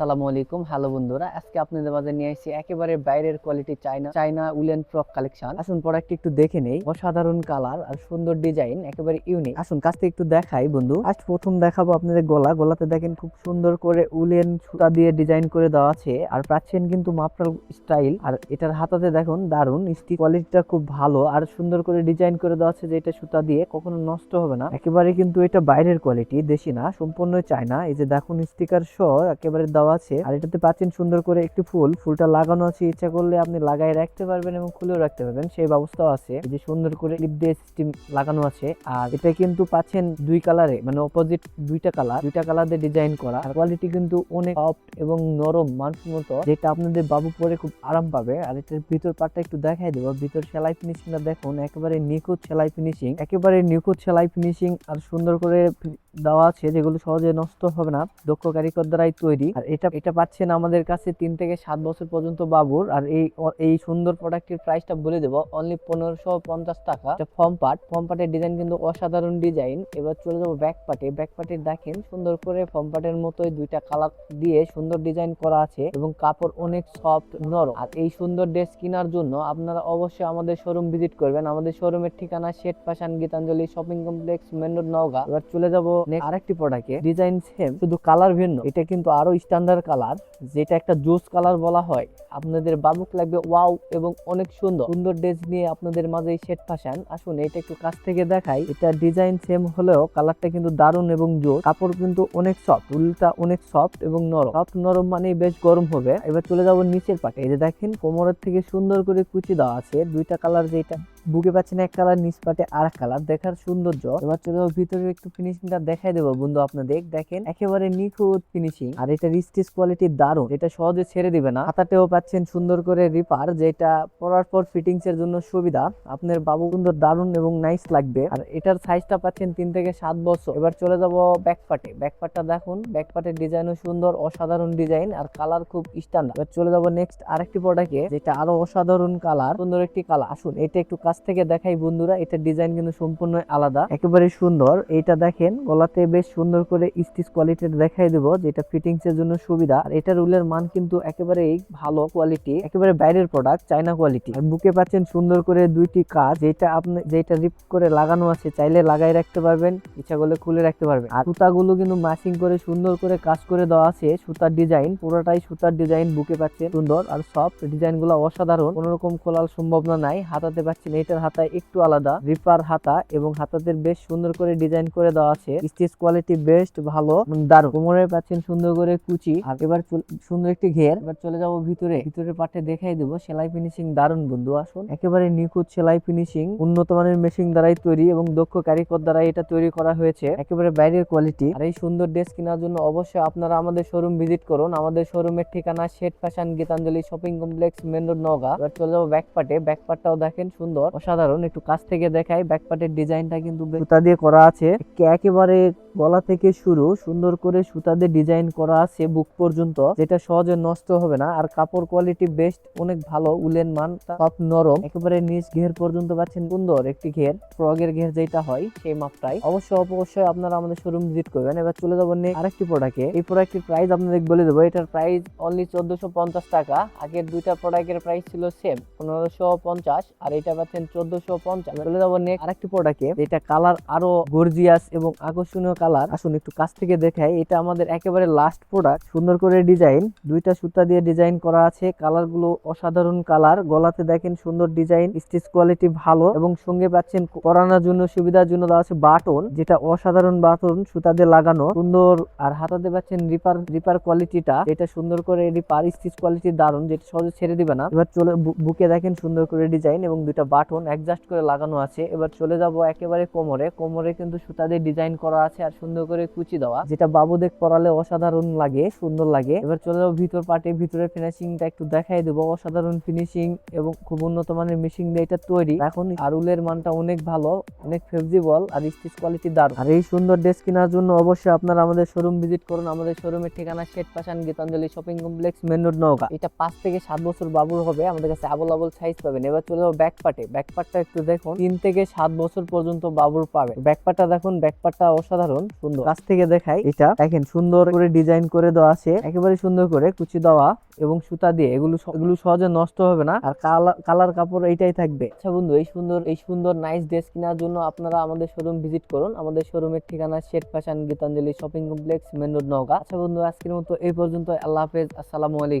আসসালামু আলাইকুম। হ্যালো বন্ধুরা, আজকে আপনাদের মাঝে নিয়ে এসেছি একেবারে বাইরের quality China China woollen frock collection আসুন প্রোডাক্ট একটু দেখে নেই। অসাধারণ কালার আর সুন্দর ডিজাইন একেবারে ইউনিক আসুন কাছ থেকে একটু দেখাই বন্ধু। আজ প্রথম দেখাবো আপনাদের গলা। গলাতে দেখেন খুব সুন্দর করে উলেন সুতা দিয়ে ডিজাইন করে দেওয়া আছে। আর পাচ্ছেন কিন্তু মাফরাল স্টাইল আর এটার হাতাতে দেখুন দারুণ স্টিক কোয়ালিটিটা খুব ভালো। আর সুন্দর করে ডিজাইন করে দেওয়া আছে যে এটা সুতা দিয়ে, কখনো নষ্ট হবে না। একেবারে কিন্তু এটা বাইরের কোয়ালিটি দেশি না, সম্পূর্ণ চায়না এই যে দেখুন স্টিকার সহ একেবারে দেওয়া আছে। আর এটাতে পাচ্ছেন সুন্দর করে একটি ফুল। ফুলটা লাগানো আছে, ইচ্ছা করলে আপনি লাগাই রাখতে পারবেন এবং খুলেও রাখতে পারবেন। সেই ব্যবস্থাও আছে। যে সুন্দর করে ক্লিপ দিয়ে সিস্টেম লাগানো আছে। আর এটা কিন্তু পাচ্ছেন দুই কালারে মানে অপোজিট দুইটা কালার দুইটা কালার দিয়ে ডিজাইন করা। আর কোয়ালিটি কিন্তু অনেক সফট এবং নরম মানসম্মত যেটা আপনাদের বাবু পরে খুব আরাম পাবে। আর এটার ভিতর পার্টটা একটু দেখাই দেবো। ভিতর সেলাই ফিনিশিংটা দেখুন। একেবারে নিখুঁত সেলাই ফিনিশিং একেবারে নিখুঁত সেলাই ফিনিশিং আর সুন্দর করে দেওয়া আছে, যেগুলো সহজে নষ্ট হবে না, দক্ষ কারিগর দ্বারাই তৈরি। আর এটা এটা পাচ্ছেন আমাদের কাছে তিন থেকে সাত বছর পর্যন্ত বাবুর। আর এই এই সুন্দর প্রোডাক্টের প্রাইসটা বলে দেবো অনলি পনেরোশো পঞ্চাশ টাকা। এটা ফর্ম পার্ট ফর্ম পার্টের ডিজাইন কিন্তু অসাধারণ ডিজাইন এবার চলে যাব ব্যাক পার্টে ব্যাক পার্টে দেখেন সুন্দর করে ফর্ম পার্টের মতোই দুইটা কালার দিয়ে সুন্দর ডিজাইন করা আছে এবং কাপড় অনেক সফট নরম। আর এই সুন্দর ড্রেস কেনার জন্য আপনারা অবশ্যই আমাদের শোরুম ভিজিট করবেন। আমাদের শোরুমের ঠিকানা Sheth fashion Gitanjali shopping complex main road Naogaon. এবার চলে যাব আরেকটি প্রোডাক্টে ডিজাইন সেম শুধু কালার ভিন্ন। এটা কিন্তু আরও স্ট্যান্ডার্ড কালার যেটা একটা জোস কালার বলা হয়। আপনাদের বাবুক লাগবে ওয়াও এবং অনেক সুন্দর। সুন্দর ড্রেস নিয়ে আপনাদের মাঝে শেড ফাশান আসুন, এটা একটু কাছ থেকে দেখাই। এটা ডিজাইন সেম হলেও কালারটা কিন্তু দারুণ এবং জোর। কাপড় কিন্তু অনেক সফট উলটা অনেক সফট এবং নরম। সফট নরম মানে বেশ গরম হবে। এবার চলে যাব নিচের পাটে এই যে দেখেন, কোমরের থেকে সুন্দর করে কুচি দেওয়া আছে। দুইটা কালার যেটা বুকে পাচ্ছেন এক কালার নিচ পাটে আর কালার দেখার সৌন্দর্য। এবার চলে যাব ভিতরে একটু ফিনিশিংটা দেখাই দেবো বন্ধু আপনাদের। দেখেন, একেবারে নিখুঁত ফিনিশিং আর এটা রিস্টিস কোয়ালিটি দারুণ। এটা সহজে ছেড়ে দিবে না। হাতাতেও পাচ্ছেন সুন্দর করে রিপার, যেটা পরার পর ফিটিংস এর জন্য সুবিধা। আপনার বাবু সুন্দর দারুণ এবং নাইস লাগবে। আর এটার সাইজটা পাচ্ছেন তিন থেকে সাত বছর। এবার চলে যাব ব্যাক পার্টে ব্যাক পার্টটা দেখুন। ব্যাক পার্টের ডিজাইনও সুন্দর, অসাধারণ ডিজাইন আর কালার খুব স্ট্যান্ডার্ড এবার চলে যাব নেক্সট আরেকটি প্রোডাক্টে যেটা আরও অসাধারণ কালার সুন্দর একটি কালার আসুন, এটা একটু কাছ থেকে দেখাই, বন্ধুরা এটার ডিজাইন কিন্তু সম্পূর্ণ আলাদা। একেবারে সুন্দর। এইটা দেখেন, গলাতে বেশ সুন্দর করে স্টিচ কোয়ালিটির দেখাই দেবো, যেটা ফিটিংস এর জন্য সুবিধা। আর এটার উলের মান কিন্তু একেবারেই ভালো কোয়ালিটি, একেবারে বাইরের প্রোডাক্ট চাইনা কোয়ালিটি। আর বুকে পাচ্ছেন সুন্দর করে দুইটি কাজ, যেটা আপনি, যেটা রিপ করে লাগানো আছে, চাইলে লাগাই রাখতে পারবেন, ইচ্ছা করলে খুলে রাখতে পারবেন। আর সুতাগুলো কিন্তু ম্যাচিং করে সুন্দর করে কাজ করে দেওয়া আছে, সুতার ডিজাইন, পুরোটাই সুতার ডিজাইন বুকে পাচ্ছেন সুন্দর। আর সব ডিজাইনগুলো অসাধারণ কোন রকম খোলার সম্ভাবনা নাই, হাতাতে পাচ্ছেন এটার হাতায় একটু আলাদা, রিপার হাতা এবং হাতাদের বেশ সুন্দর করে ডিজাইন করে দেওয়া আছে। স্টিচ কোয়ালিটি বেস্ট ভালো দারুণ। কোমরে পাচ্ছেন সুন্দর করে কুচি আর এবার সুন্দর একটি ঘের। এবার চলে যাব ভিতরে। ভিতরে পাটে দেখাই দেবো। সেলাই ফিনিশিং দারুণ বন্ধু, আসুন। একেবারে নিখুঁত সেলাই ফিনিশিং, উন্নত মানের মেশিন দ্বারাই তৈরি এবং দক্ষ কারিগর দ্বারা এটা তৈরি করা হয়েছে। একেবারে বাইরের কোয়ালিটি আর এই সুন্দর ড্রেস কেনার জন্য অবশ্যই আপনারা আমাদের শোরুম ভিজিট করুন। আমাদের শোরুমের ঠিকানা Sheth fashion Gitanjali shopping complex, main road, Naogaon. এবার চলে যাব ব্যাক পার্টে ব্যাক পার্টটাও দেখেন সুন্দর। অসাধারণ। একটু কাছ থেকে দেখাই ব্যাক পার্টের ডিজাইনটা কিন্তু সুতা দিয়ে করা আছে। একে- একেবারে গলা থেকে শুরু, সুন্দর করে সুতা দিয়ে ডিজাইন করা আছে বুক পর্যন্ত, যেটা সহজে নষ্ট হবে না। আর কাপড় কোয়ালিটি বেস্ট অনেক ভালো উলেন মান সব নরম। একেবারে নিচ ঘের পর্যন্ত পাচ্ছেন সুন্দর একটি ঘের ফ্রগের ঘের যেটা হয়, সেই মাপটাই। অবশ্যই অবশ্যই আপনারা আমাদের শোরুম ভিজিট করবেন। এবার চলে যাব আরেকটি প্রোডাক্টে এই প্রোডাক্টের প্রাইস আপনাদের বলে দেবো। এটার প্রাইস অনলি চোদ্দশো পঞ্চাশ টাকা। আগের দুইটা প্রোডাক্টের প্রাইস ছিল সেম পনেরোশো পঞ্চাশ। আর এটা পাচ্ছেন চোদ্দশো পঞ্চাশ। চলে যাব নেক্সট আরেকটি প্রোডাক্টে যেটা কালার আরও গর্জিয়াস এবং আকর্ষণীয় কালার আসুন একটু কাছ থেকে দেখাই, এটা আমাদের একেবারে লাস্ট প্রোডাক্ট সুন্দর করে ডিজাইন দুইটা সুতা দিয়ে ডিজাইন করা আছে। কালারগুলো অসাধারণ কালার গলাতে দেখেন সুন্দর ডিজাইন স্টিচ কোয়ালিটি ভালো এবং সঙ্গে পাচ্ছেন পরানোর জন্য, সুবিধার জন্য দেওয়া আছে বাটন, যেটা অসাধারণ বাটন সুতা দিয়ে লাগানো। সুন্দর আর হাতাতে পাচ্ছেন রিপার রিপার কোয়ালিটিটা এটা সুন্দর করে রিপার স্টিচ কোয়ালিটি দারুণ যেটা সহজে ছেড়ে দিবে না। এবার চলে বুকে দেখেন সুন্দর করে ডিজাইন এবং দুইটা বাটন অ্যাডজাস্ট করে লাগানো আছে। এবার চলে যাব একেবারে কোমরে। কোমরে কিন্তু সুতা দিয়ে ডিজাইন করা আছে আর সুন্দর করে কুচি দেওয়া। যেটা বাবুদের পরালে অসাধারণ লাগে, সুন্দর লাগে। এবার চলে যাব ভিতর পার্টে ভিতরে ফিনিশিংটা একটু দেখাই দেবো। অসাধারণ ফিনিশিং এবং খুব উন্নত মানের মেশিন দিয়ে এটা তৈরি। এখন আরুলের মানটা অনেক ভালো, অনেক ফেভিবল আর স্টিচ কোয়ালিটি দারুণ। আর এই সুন্দর ড্রেস কেনার জন্য অবশ্যই আপনারা আমাদের শোরুম ভিজিট করুন। আমাদের শোরুমের ঠিকানা Sheth fashion Gitanjali shopping complex main road, Naogaon. এটা পাঁচ থেকে সাত বছর বাবুর হবে। আমাদের কাছে আবল আবল সাইজ পাবেন। এবার চলে যাব ব্যাক পার্টে ব্যাক ব্যাকপার্টটা একটু দেখুন। তিন থেকে সাত বছর পর্যন্ত বাবুর পাবে। ব্যাকপার্টটা দেখুন ব্যাকপার্টটা অসাধারণ, সুন্দর। কাছ থেকে দেখাই, এটা দেখেন, সুন্দর করে ডিজাইন করে দেওয়া আছে। একেবারে সুন্দর করে কুচি দেওয়া এবং সুতা দিয়ে। এগুলো এগুলো সহজে নষ্ট হবে না। আর কালার কাপড় এইটাই থাকবে। আচ্ছা বন্ধু, এই সুন্দর এই সুন্দর নাইস ড্রেস কেনার জন্য আপনারা আমাদের শোরুম ভিজিট করুন। আমাদের শোরুমের ঠিকানা Sheikh fashion Gitanjali shopping complex main road, Naogaon. আচ্ছা বন্ধু, আজকের মতো এই পর্যন্ত আল্লাহ হাফেজ। আসসালামু আলাইকুম।